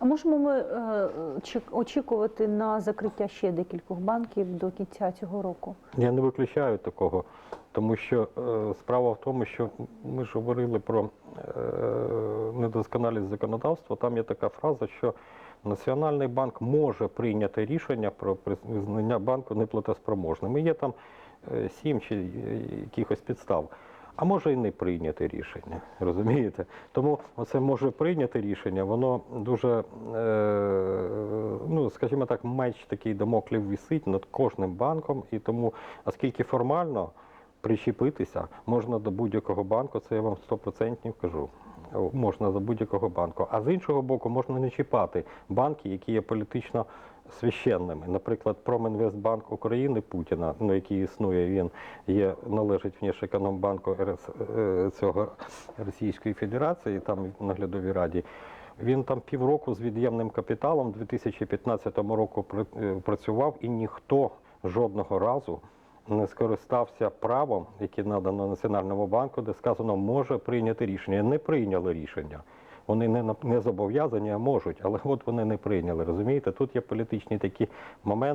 А можемо ми е, очікувати на закриття ще декількох банків до кінця цього року? Я не виключаю такого, тому що е, справа в тому, що ми ж говорили про е, недосконалість законодавства. Там є така фраза, що Національний банк може прийняти рішення про визнання банку неплатоспроможним. І є там сім чи якихось підстав. А може і не прийняти рішення, розумієте? Тому оце може прийняти рішення, воно дуже, е, ну скажімо так, меч такий домоклів висить над кожним банком, і тому, оскільки формально причепитися можна до будь-якого банку, це я вам 100% кажу. Можна до будь-якого банку. А з іншого боку, можна не чіпати банки, які є політично священними. Наприклад, Промінвестбанк України Путіна, ну який існує, він є належить Внешекономбанку РС, е, цього Російської Федерації, там в наглядовій раді. Він там півроку з від'ємним капіталом у 2015 року е, працював, і ніхто жодного разу скористався правом, яке надано Національному банку, де сказано, може прийняти рішення. Не прийняли рішення. Вони не, не зобов'язані, а можуть, але от вони не прийняли. Розумієте, тут є політичні такі моменти.